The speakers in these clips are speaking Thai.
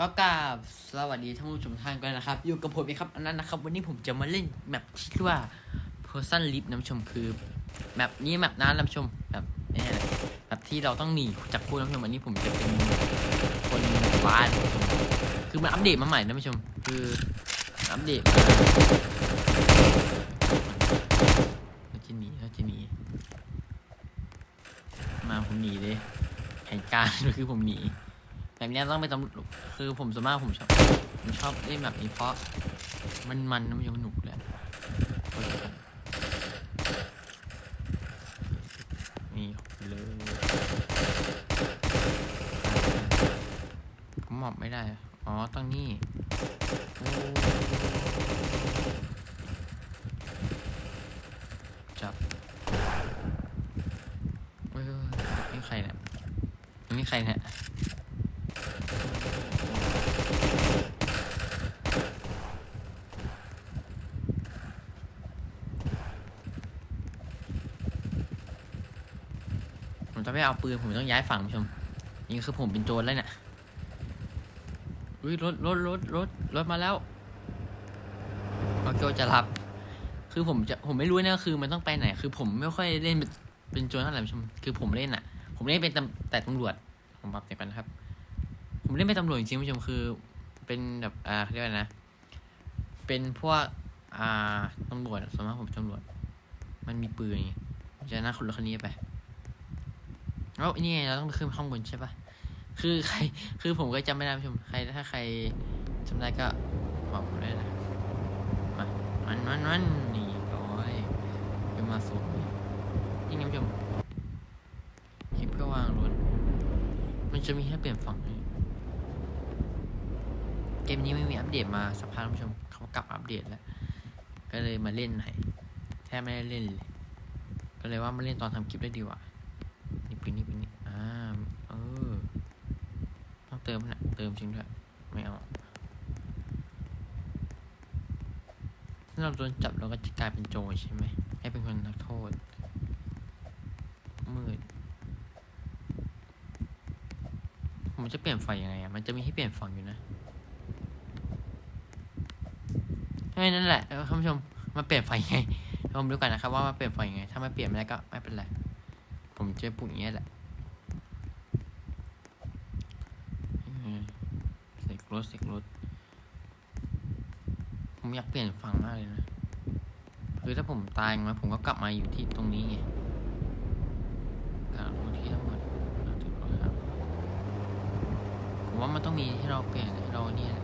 ก็กราบสวัสดีท่านผู้ชมท่านกันนะครับ อยู่กับผมเองครับอันนั้นนะครับ วันนี้ผมจะมาเล่นแมปที่ชื่อว่า Person Lift น้ำชมคือแมปนี้แมปนั้นน้ำชมแบบนี่แหละแบบที่เราต้องหนีจากคู่น้ำชมวันนี้ผมจะเป็นคนบ้านคือมันอัปเดตมาใหม่น้ำชม คืออัปเดตมาเราจะหนีเราจะหนีมาผมหนีเลยแผนการคือผมหนี แบบนี้ต้องไปตำรวจคือผมส่วนมากผมชอบผมชอบเล่นแบบนี้เพราะมันมันมันยังสนุกเลยนี่เลยผมหมอบไม่ได้ อ๋อต้องนี่จับเฮ้ยๆนี่ใครเนี่ยนี่ใครเนี่ย ผมจะ ไม่เอาปืนผมต้องย้ายฝั่งผู้ชมนี่คือผมเป็นโจรแล้วเนี่ยอุ้ยรถรถรถรถรถมาแล้วมาโจจะรับ คือผมจะผมไม่รู้นะคือมันต้องไปไหน คือผมไม่ค่อยเล่นเป็นโจรเท่าไหร่ผู้ชมคือผมเล่นอะผมเล่นเป็นตำแต่ตำรวจผมปรับเสียงกันนะครับ ผมเล่นเป็นตำรวจจริงๆผู้ชมคือ เป็นแบบอ่าเรียกว่าอะไรนะ เป็นพวกอ่าตำรวจส่วนมากผมตำรวจ มันมีปืนไงผมจะนั่งคนรถคันนี้ไป แล้วนี่ไงเราต้องไปขึ้นข้างบนใช่ปะคือใคร คือผมก็จำไม่ได้ผู้ชมใครถ้าใครจำได้ก็บอกผมได้นะมามันมันมันนี่ร้อยขึ้นมาสูงนี่ไงผู้ชมคลิปเพื่อวางรถมันจะมีให้เปลี่ยนฝั่งเกมนี้ไม่มีอัปเดตมาสักพักแล้วผู้ชมเขากลับอัปเดตแล้ว ก็เลยมาเล่นใหม่แทบไม่ได้เล่นเลย ก็เลยว่ามาเล่นตอนทำคลิปได้ดีกว่า นี่ปีนี้ปีนี้อ่า เออ ต้อง เติมนะเติมจริงด้วยไม่เอาถ้าเราโดนจับเราก็จะกลายเป็นโจรใช่ไหมให้เป็นคนนักโทษ มืด ผมจะเปลี่ยนไฟยังไงอะ มันจะมีให้เปลี่ยนฝั่งอยู่นะให้นั่นแหละท่านผู้ชมมาเปลี่ยนไฟยังไงผมดูกันนะครับว่ามาเปลี่ยนไฟยังไง ถ้าไม่เปลี่ยนไม่ได้ก็ไม่เป็นไร ผมจะปุ่มอย่างเงี้ยแหละอืมเสก รถเสกรถ ผมอยากเปลี่ยนฝั่งมากเลยนะ คือถ้าผมตายมาผมก็กลับมาอยู่ที่ตรงนี้ไงกลับมาที่ทั้งหมดผมว่ามันต้องมีให้เราเปลี่ยนให้เราเนี่ย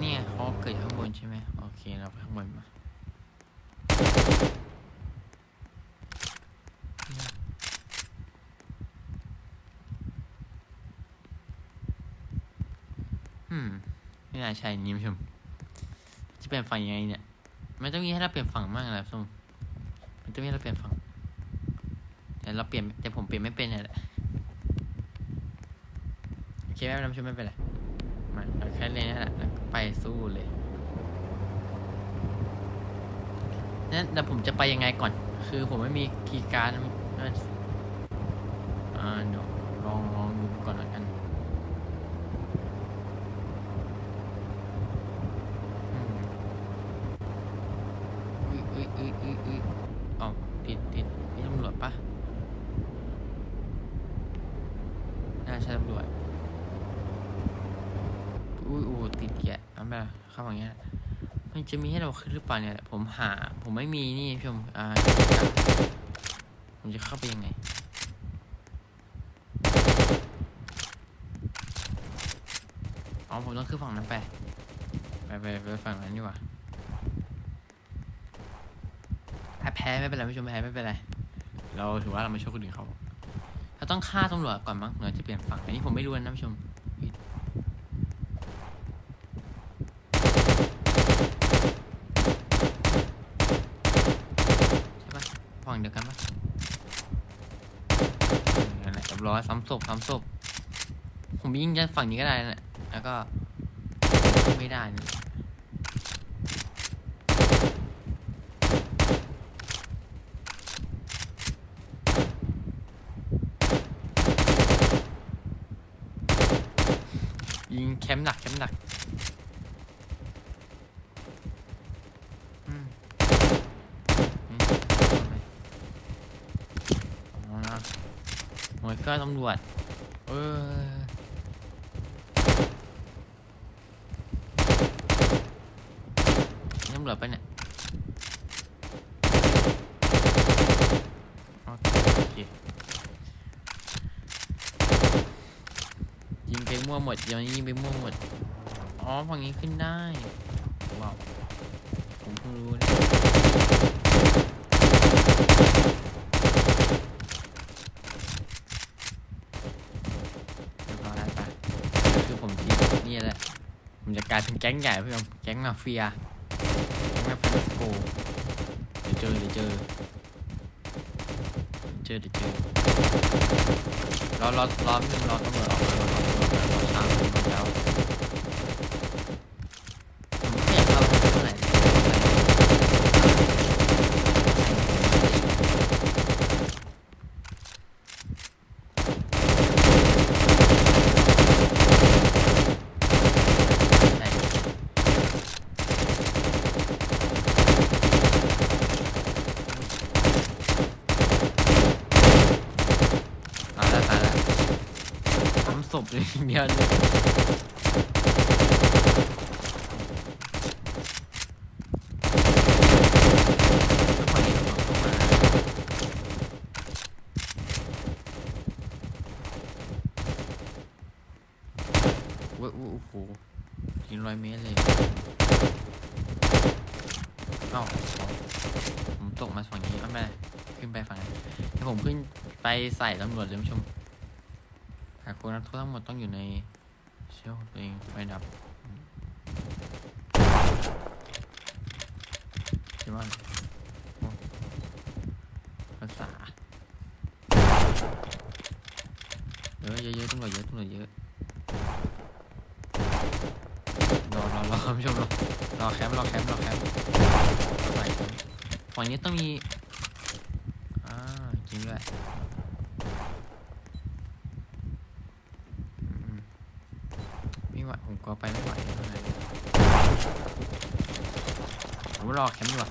เนี่ยเขาเกิดข้างบนใช่ไหมโอเคเราไปข้างบนมา อืมไม่น่า ใช่นี่ผู้ชมจะเปลี่ยนฝั่งยังไงเนี่ยมันต้องมีให้เราเปลี่ยนฝั่งมากนะผู้ชมมันต้องมีให้เราเปลี่ยนฝั่งแต่เราเปลี่ยนแต่ผมเปลี่ยนไม่เป็นเนี่ยแหละโอเคไม่เป็นไรผู้ชมไม่เป็นไรมาเราแค่เล่นนั่แหละไปสู้เลยนั่นแต่ผมจะไปยังไงก่อน คือผมไม่มีคีย์การ์ดอ่าเดี๋ยวลองลองดูก่อนแล้วกัน อืมอุ้ยอุ้ยอุ้ยอุ้ยอุ้ยเอาติดติดนี่ตำรวจปะน่าใช่ตำรวจอุ้ยอู้ติดแกะเอาไปละเข้ามาอย่างเงี้ยมันจะมีให้เราขึ้นหรือเปล่าเนี่ย ผมหา ผมไม่มีนี่พี่ชมอ่าผมจะเข้าไปยังไงอ๋อผมต้องขึ้นฝั่งนั้นไป ไปไปไปฝั่งนั้นดีกว่า ถ้า แพ้ไม่เป็นไรผู้ชมแพ้ไม่เป็นไร เราถือว่าเราไม่ช่วยคนอื่นเขาเราต้องฆ่าตำรวจก่อนมั้งเราจะเปลี่ยนฝั่งอันนี้ผมไม่รู้นะผู้ชมใช่ปะฝั่งเดียวกันปะนั่นแหละเรียบร้อยซ้ำศพซ้ำศพผมยิงจะฝั่งนี้ก็ได้นะแล้วก็ไม่ได้นี่ยิงแค มป์หนักแคมป์หนักอืมอืมเอาละหน่วยก็ตำรวจเออตำรวจไปะเนี่ยโอเคโอเคยิงไป มั่วหมดเดี๋ยวนี้ยิงไปมั่วหมด อ๋อฝั่งนี้ขึ้นได้ว้าวผมเพิ่งรู้นี่ยเรียบร้อยไปคือผมทีนี่แหละ ผมจะกลายเป็นแก๊งใหญ่พี่ผมแก๊งมาเฟียแก๊งมาเฟียโกเดี๋ยวเจอเดี๋ยวเจอ จอเดี๋ยวเจอรอรอรอพี่รอตำรวจออกมารอรอตำรวจรอช้างรอแล้วผมไม่อยากเข้าไปข้างในใช่ตายแล้วตายแล้วทำศพเลยอย่างเดียนนี้ต้องเข้ามาเว้ยโอ้โหยิงร้อยเมตรเลย เอ้าผมตกมาฝั่งนี้ไม่เป็นไรขึ้นไปฝั่งนั้ผมขึ้นไปใส่ตำรวจเลยผู้ชมากคนนักโทษทั้งหมดต้องอยู่ในเชลตัวเองไฟดับคิดว่าโอ้ภาษาเยอะเยอะเยอะตำรวจเยอะตำรวจเยอะรอรอรอผู้ชมรอรอแคมป์รอแคมป์รอแคมป์ฝั่งนี้ต้องมีอ่าจริงด้วยอืมไม่ไหวผมก็ไปไม่ไหวเท่าไหร่ ผมรอแคมป์ดีกว่า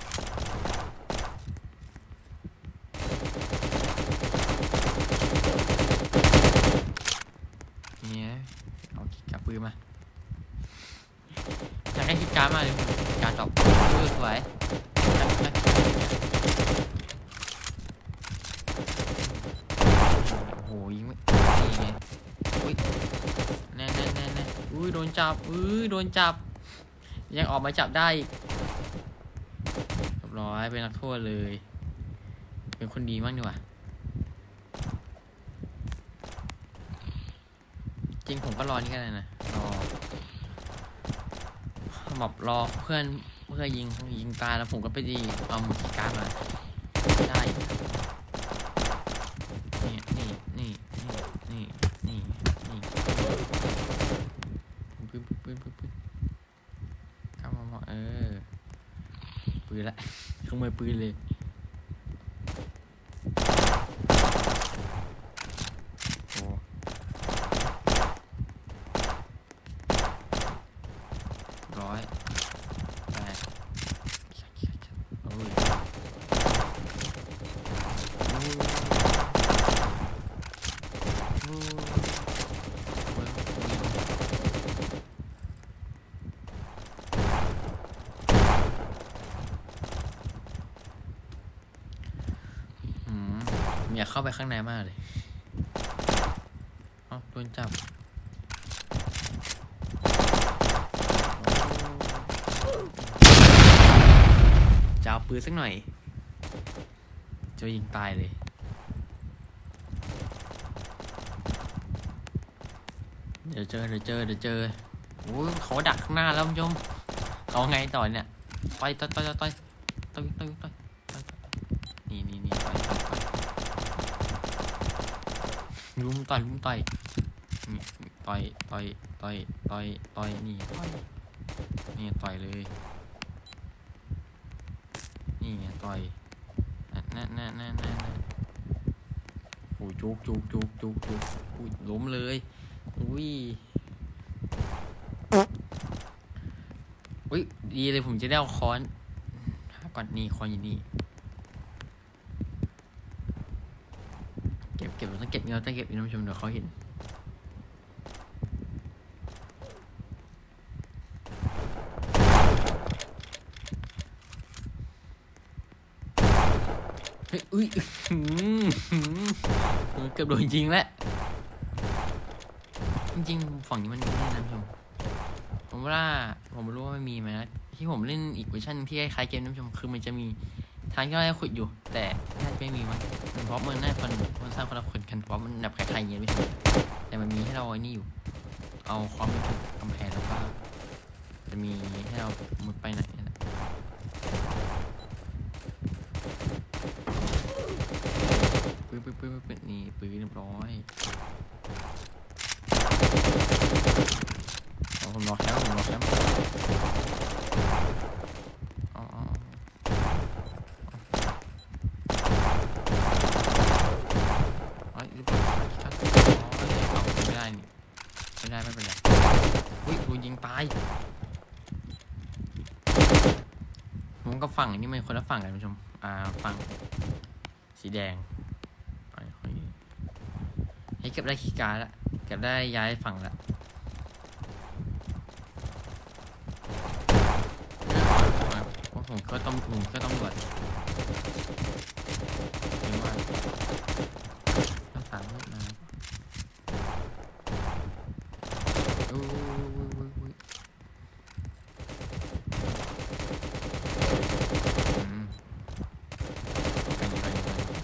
เนี่ยเอาคิดกับปืนมาอยากให้คิดการมากเลยการดตอบเออสวยโอ้โหยิงไม่นี่ไงอุ้ยแน่แน่แน่แน่อุ้ยโดนจับอุ้ยโดนจับ ยังออกมาจับได้อีก ยบร้อยเป็นนักโทษเลย เป็นคนดีมากดีกว่าจริงผมก็รอนี่ก็ได้นะรอแบบรอเพื่อนเพื่อยิงยิงตายแล้วผมก็ไปดีเอามือกีการมาได้นี่นี่นี่นี่นี่นี่นี่ปืนปืนปืนปืนเข้ามามาเออ ปืนละขโมยปืนเลย อยากเข้าไปข้างในมากเลยเอ๋อโดนจับจะเอาปืนสักหน่อย จะยิงตายเลยเดี๋ยวเจอเดี๋ยวเจอเดี๋ยวเจอโอ้โหเขาดักข้างหน้าแล้วคุณผู้ชมเอาไงต่อเนี่ย ไปต่อยต่อยต่อยต่อยต่อยต่อย ลุมต่อยลุมต่อยต่อยต่อยต่อยต่อยต่อยนี่ต่อยนี่ต่อยเลย นี่ไงต่อยนั่นนั่นนั่นนั่นนั่นโอ้ยจุกจุกจุกจุกจุกอุ้ยล้มเลยอุ้ยอุ้ยดีเลยผมจะได้เอาค้อนก่อนนี่ค้อนอยู่นี่ ก็บเก็บเราต้องเก็บเงินเราต้องเก็บน้ำชมเดี๋ยวเขาเห็นเฮ้ยอุ้ยเกือบโดนยิงแล้วจริงๆฝั่งนี้มันไม่ได้นะผู้ชมผมว่าผมไม่รู้ว่ามันมีไหมนะที่ผมเล่นอีกเวอร์ชันที่คล้ายๆเกมนะผู้ชมคือมันจะมี ทางที่เราได้ขุดอยู่ แต่น่าจะไม่มีมั้งเพราะมันน่าคนคนสร้างคนละคนกันเพราะมันแบบคล้ายๆอย่างเงี้ยไม่ใช่แต่มันมีให้เราไอ้นี่อยู่ เอาความไปถูกกำแพงแล้วก็จะมีให้เรามุดไปไหนนั่นแหละปื้อปื้อปื้อปื้อนี่ปื้อเรียบร้อยเอาผมรอแคมป์ผมรอแคมป์เอาเอาเอาเอาเอาเรียบร้อยครับอ๋อเอาไม่ได้นี่ไม่ได้ไม่เป็นไรอุ้ยโดนยิงตายผมกับ ฝั่งนี่มันคนละฝั่งกันผู้ชม อ่าฝั่งสีแดงไปให้เก็บได้คีการ์ดละเก็บได้ย้ายฝั่งละพราะผมก็ต้องผมก็ต้องรวจเห็นว่าองสารรถมาอุ้ยอุ้ยอุ้ยอุ้ยอืมไปอยู่ไปอยู่ไปอยู่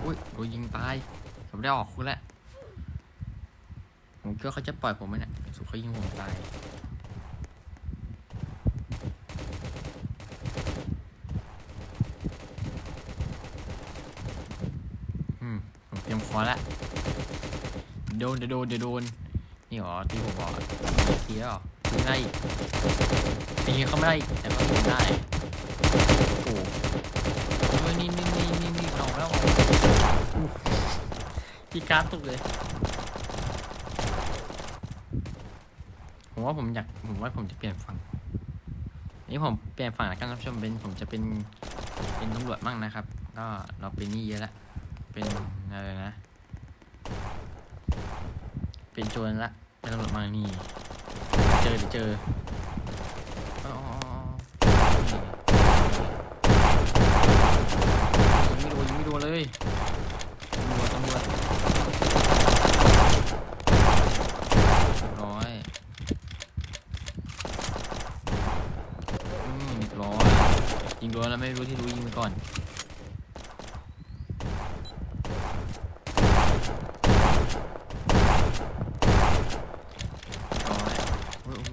โอ้ อุ้ยโดนยิงตายผมได้ออกคุกแล้วผมคิดว่าเขาจะปล่อยผมไหมเนี่ยสุดเขายิงผมตายอืมผมเตรียมคอแล้วโดนเดี๋ยวโดนเดี๋ยวโดนนี่หรอที่ผมบอกทีแล้วเหรอทีได้อีกทีเขาไม่ได้แต่ก็ทีได้โอ้โหเฮ้ยนี่นี่นี่นี่นี่ เอาแล้วพี่การ์ดตกเลย ผมว่าผมอยาก ผมว่าผมจะเปลี่ยนฝั่งนี่ผมเปลี่ยนฝั่งแล้วกันท่านผู้ชมเป็นผมจะเป็นเป็นตำรวจมั่งนะครับ ก็เราเป็นนี่เยอะละ เป็นอะไรนะ เป็นโจรละ เป็นตำรวจมานี่ เจอเดี๋ยวเจออ๋อ อ๋อนี่ยิงไม่โดนยิงไม่โดนเลยตำรวจตำรวจเรียบร้อยอืมร้อยยิงโดนแล้วไม่รู้ที่รู้ยิงไปก่อน ร้อยอุ๊ยอุ๊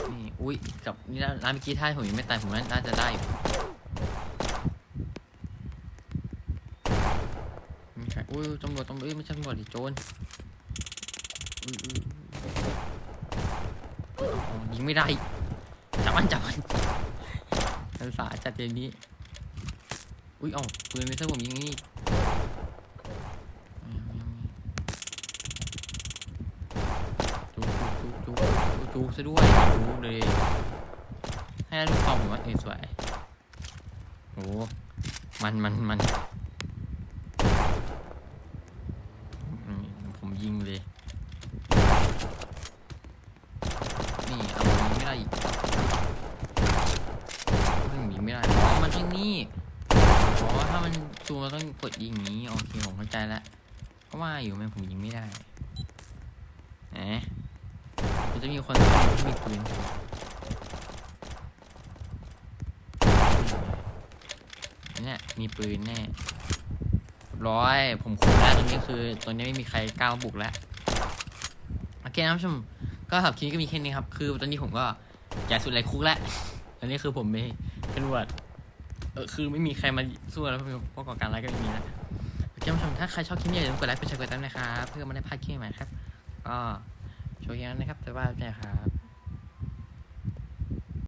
ยนี่ อุ้ย กับนี่ร้านร้าเมื่อกี้ท่าผมยังไม่ตายผมน่าจะได้อยู่มีใครอุ้ยตำรวจตำรวจไม่ใช่ตำรวจดิโจรยิงไม่ได้ จับมันจับมันภาษาจัดอย่างนี้ อุ้ยอ้าปืนไม่ใช่ผมยิงนี่เอาเอาเอาจูจูจูจูจูซะด้วยจูเลย ให้ได้ลูกซองผมว่าเออสวยโอ้มันมันมันอืมผมยิงเลย นี่เอายิงไม่ได้อีกยิงยิงไม่ได้อ๋อมันที่นี่อ๋อถ้ามันจูเราต้องกดยิงอย่างนี้ โอเค ผมเข้าใจแล้วเพราะว่าอยู่ไหมผมยิงไม่ได้แหม มันจะมีคนที่มีปืน เนี่ยมีปืนแน่ร้อย ผมคุมแล้วตรงนี้คือตรงนี้ไม่มีใครกล้ามาบุกแล้ว โอเคนะครับผู้ชม ก็สับคลิปก็มีแค่นี้ครับ คือตอนนี้ผมก็อยากสุดไรคุกแล้วตอนนี้คือผมไม่เป็นวัดเออคือไม่มีใครมาสู้แล้วพวกก่อการร้ายก็ไม่มีนะโอเคท่านผู้ชมถ้าใครชอบคลิปนี้อย่าลืมกดไลค์กดแชร์กดติดตามนะครับ เพื่อไม่ได้พลาดคลิปใหม่ครับ ก็โชว์แค่นั้นนะครับ แต่ว่าใจครับ